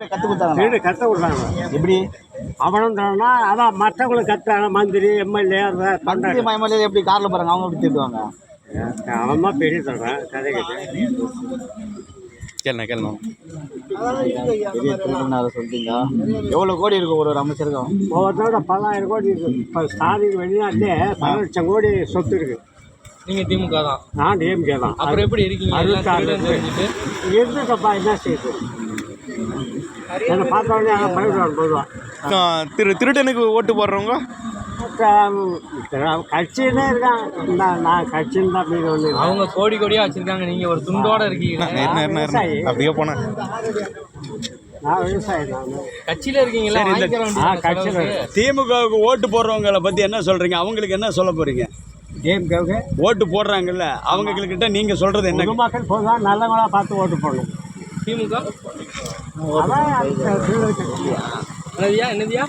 கத்து கொடுத்தாங்க வீடு கத்த விடுறாங்க எப்படி? அவனும் தரனா அதான் மற்றவங்களுக்கு கத்துறாங்க. மந்திரி எம்எல்ஏ மந்திரி மயமல்ல எப்படி கார்ல போறாங்க? அவங்க எப்படி திட்டுவாங்க? அவன் தான் பெரிய சொல்கிறேன் கதை கேட்டு. கேளுண்ணா கேளுண்ணா. பெரிய திருடுன்னு அதை சொல்லிட்டீங்க எவ்வளவு கோடி இருக்கும் ஒரு ஒரு அமைச்சருக்கும்? ஒவ்வொருத்தரோட பல்லாயிரம் கோடி இருக்கு. இப்போ ஸ்டாலின் வெளிநாட்டிலே பல லட்சம் கோடி சொத்து இருக்கு. நீங்க திமுக தான். நான் டிஎம்கே தான். அப்புறம் எப்படி இருக்கீங்க? அறுபத்தாறு இருந்துட்டப்பா என்ன செய்யுது என்னை பார்த்த உடனே அங்கே திரு திருடனுக்கு ஓட்டு போடுறவங்க? கட்சியிலே இருக்கான் நான் நான் கட்சின்னு தான் மீது ஒன்று அவங்க கோடி கோடியா வச்சிருக்காங்க. நீங்க ஒரு துண்டோட இருக்கீங்க இருண்ணா அப்படியே போனேன். நான் விவசாயி நான் கட்சியில இருக்கீங்களா ஆ கட்சியில் திமுகவுக்கு ஓட்டு போடுறவங்கள பத்தி என்ன சொல்றீங்க? அவங்களுக்கு என்ன சொல்ல போறீங்க? டிஎம்கேவுக்கு ஓட்டு போடுறாங்கல்ல. அவங்க கிட்ட நீங்க சொல்றது என்ன? பொதுமக்கள் பொதுவாக நல்லவங்களா பார்த்து ஓட்டு போடணும். திமுக. என்னதியா என்னதியா